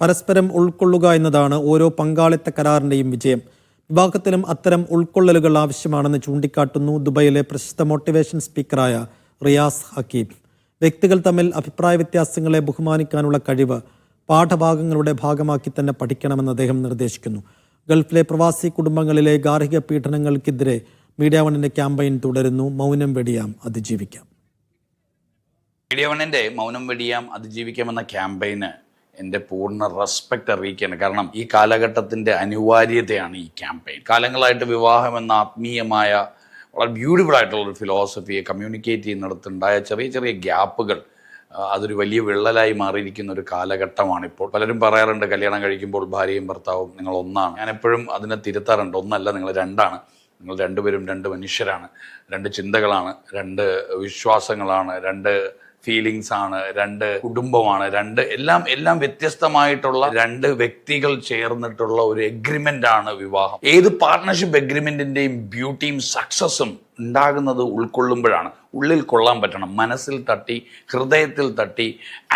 പരസ്പരം ഉൾക്കൊള്ളുക എന്നതാണ് ഓരോ പങ്കാളിത്ത കരാറിന്റെയും വിജയം. വിവാഹത്തിലും അത്തരം ഉൾക്കൊള്ളലുകൾ ആവശ്യമാണെന്ന് ചൂണ്ടിക്കാട്ടുന്നു ദുബൈയിലെ പ്രശസ്ത മോട്ടിവേഷൻ സ്പീക്കറായ റിയാസ് ഹക്കീം. വ്യക്തികൾ തമ്മിൽ അഭിപ്രായ വ്യത്യാസങ്ങളെ ബഹുമാനിക്കാനുള്ള കഴിവ് പാഠഭാഗങ്ങളുടെ ഭാഗമാക്കി തന്നെ പഠിക്കണമെന്ന് അദ്ദേഹം നിർദ്ദേശിക്കുന്നു. ഗൾഫിലെ പ്രവാസി കുടുംബങ്ങളിലെ ഗാർഹിക പീഡനങ്ങൾക്കെതിരെ മീഡിയ വണ്ണിന്റെ ക്യാമ്പയിൻ തുടരുന്നു. മൗനം വെടിയാം അതിജീവിക്കാം. മീഡിയ വണ്ണിന്റെ മൗനം വെടിയാം അതിജീവിക്കാം എന്ന ക്യാമ്പയിന് എന്റെ പൂർണ റെസ്പെക്റ്റ് അറിയിക്കുകയാണ്. കാരണം ഈ കാലഘട്ടത്തിന്റെ അനിവാര്യതയാണ് ഈ ക്യാമ്പയിൻ കാലങ്ങളായിട്ട് വിവാഹം എന്ന ആത്മീയമായ വളരെ ബ്യൂട്ടിഫുൾ ആയിട്ടുള്ള ഒരു ഫിലോസഫിയെ കമ്മ്യൂണിക്കേറ്റ് ചെയ്യുന്നിടത്തുണ്ടായ ചെറിയ ചെറിയ ഗ്യാപ്പുകൾ അതൊരു വലിയ വിള്ളലായി മാറിയിരിക്കുന്ന ഒരു കാലഘട്ടമാണ് ഇപ്പോൾ. പലരും പറയാറുണ്ട് കല്യാണം കഴിക്കുമ്പോൾ ഭാര്യയും ഭർത്താവും നിങ്ങൾ ഒന്നാണ്. ഞാൻ എപ്പോഴും അതിനെ തിരുത്താറുണ്ട്. ഒന്നല്ല നിങ്ങൾ രണ്ടാണ്. നിങ്ങൾ രണ്ടുപേരും രണ്ട് മനുഷ്യരാണ്. രണ്ട് ചിന്തകളാണ് രണ്ട് വിശ്വാസങ്ങളാണ് രണ്ട് ഫീലിങ്സ് ആണ് രണ്ട് കുടുംബമാണ് രണ്ട് എല്ലാം എല്ലാം വ്യത്യസ്തമായിട്ടുള്ള രണ്ട് വ്യക്തികൾ ചേർന്നിട്ടുള്ള ഒരു എഗ്രിമെന്റ് ആണ് വിവാഹം. ഏത് പാർട്ട്ണർഷിപ്പ് എഗ്രിമെന്റിന്റെയും ബ്യൂട്ടിയും സക്സസും ഉണ്ടാകുന്നത് ഉൾക്കൊള്ളുമ്പോഴാണ്. ഉള്ളിൽ കൊള്ളാൻ പറ്റണം. മനസ്സിൽ തട്ടി ഹൃദയത്തിൽ തട്ടി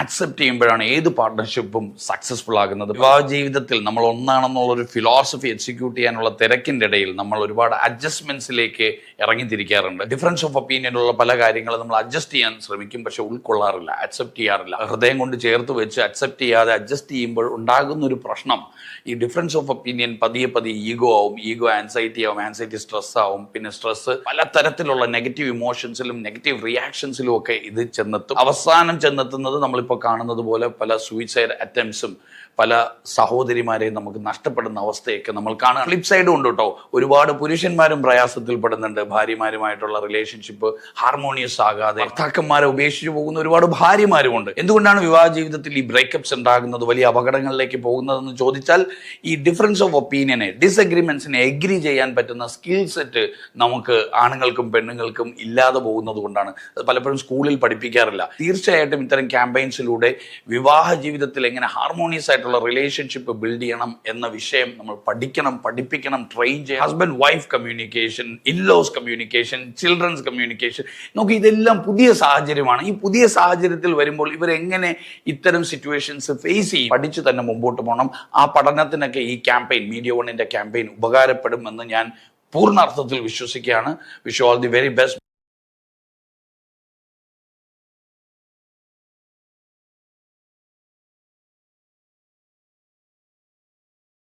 അക്സെപ്റ്റ് ചെയ്യുമ്പോഴാണ് ഏത് പാർട്ട്ണർഷിപ്പും സക്സസ്ഫുൾ ആകുന്നത്. വിവാഹ ജീവിതത്തിൽ നമ്മൾ ഒന്നാണെന്നുള്ളൊരു ഫിലോസഫി എക്സിക്യൂട്ട് ചെയ്യാനുള്ള തിരക്കിന്റെ ഇടയിൽ നമ്മൾ ഒരുപാട് അഡ്ജസ്റ്റ്മെന്റ്സിലേക്ക് ഇറങ്ങിത്തിരിക്കാറുണ്ട്. ഡിഫറൻസ് ഓഫ് ഒപ്പീനിയനുള്ള പല കാര്യങ്ങളും നമ്മൾ അഡ്ജസ്റ്റ് ചെയ്യാൻ ശ്രമിക്കും പക്ഷെ ഉൾക്കൊള്ളാറില്ല അക്സെപ്റ്റ് ചെയ്യാറില്ല. ഹൃദയം കൊണ്ട് ചേർത്ത് വെച്ച് അക്സെപ്റ്റ് ചെയ്യാതെ അഡ്ജസ്റ്റ് ചെയ്യുമ്പോൾ ഉണ്ടാകുന്ന ഒരു പ്രശ്നം ഈ ഡിഫറൻസ് ഓഫ് ഒപ്പീനിയൻ പതിയെ പതിയെ ഈഗോ ആവും ഈഗോ ആൻസൈറ്റി ആവും ആൻസൈറ്റി സ്ട്രെസ് ആവും പിന്നെ സ്ട്രെസ് പല തരത്തിലുള്ള നെഗറ്റീവ് ഇമോഷൻസിലും നെഗറ്റീവ് റിയാക്ഷൻസിലും ഒക്കെ ഇത് ചെന്നെത്തും. അവസാനം ചെന്നെത്തുന്നത് നമ്മളിപ്പോൾ കാണുന്നത് പോലെ പല സൂയിസൈഡ് അറ്റംപ്റ്റ്സും പല സഹോദരിമാരെയും നമുക്ക് നഷ്ടപ്പെടുന്ന അവസ്ഥയൊക്കെ നമ്മൾ കാണാം. ഫ്ലിപ്പ് സൈഡും ഉണ്ട് കേട്ടോ ഒരുപാട് പുരുഷന്മാരും പ്രയാസത്തിൽ പെടുന്നുണ്ട് ഭാര്യമാരുമായിട്ടുള്ള റിലേഷൻഷിപ്പ് ഹാർമോണിയസ് ആകാതെ ഭർത്താക്കന്മാരെ ഉപേക്ഷിച്ചു പോകുന്ന ഒരുപാട് ഭാര്യമാരും ഉണ്ട് എന്തുകൊണ്ടാണ് വിവാഹ ജീവിതത്തിൽ ഈ ബ്രേക്കപ്സ് ഉണ്ടാകുന്നത്? വലിയ അപകടങ്ങളിലേക്ക് പോകുന്നതെന്ന് ചോദിച്ചാൽ ഈ ഡിഫറൻസ് ഓഫ് ഒപ്പീനിയനെ ഡിസഗ്രിമെന്റ്സിനെ എഗ്രി ചെയ്യാൻ പറ്റുന്ന സ്കിൽ സെറ്റ് നമുക്ക് ആണുങ്ങൾക്കും പെണ്ണുങ്ങൾക്കും ഇല്ലാതെ പോകുന്നത് കൊണ്ടാണ്. അത് പലപ്പോഴും സ്കൂളിൽ പഠിപ്പിക്കാറില്ല. തീർച്ചയായിട്ടും ഇത്തരം ക്യാമ്പയിൻസിലൂടെ വിവാഹ ജീവിതത്തിൽ എങ്ങനെ ഹാർമോണിയസ് ആയിട്ടുള്ള റിലേഷൻഷിപ്പ് ബിൽഡ് ചെയ്യണം എന്ന വിഷയം നമ്മൾ പഠിക്കണം പഠിപ്പിക്കണം ട്രെയിൻ ചെയ്യണം. Husband wife communication in laws communication childrens communication നോക്കി ഇതെല്ലാം പുതിയ സാഹചര്യമാണ്. ഈ പുതിയ സാഹചര്യത്തിൽ വരുമ്പോൾ ഇവരെങ്ങനെ ഇത്തരം സിറ്റുവേഷൻസ് ഫേസ് ചെയ്യും? പഠിച്ചു തന്നെ മുമ്പോട്ട് പോകണം. ആ പഠനത്തിനൊക്കെ ഈ ക്യാമ്പയിൻ മീഡിയ വണ്ണിന്റെ ക്യാമ്പയിൻ ഉപകാരപ്പെടുമെന്ന് ഞാൻ പൂർണാർത്ഥത്തിൽ വിശ്വസിക്കുകയാണ്. Vishu all the very best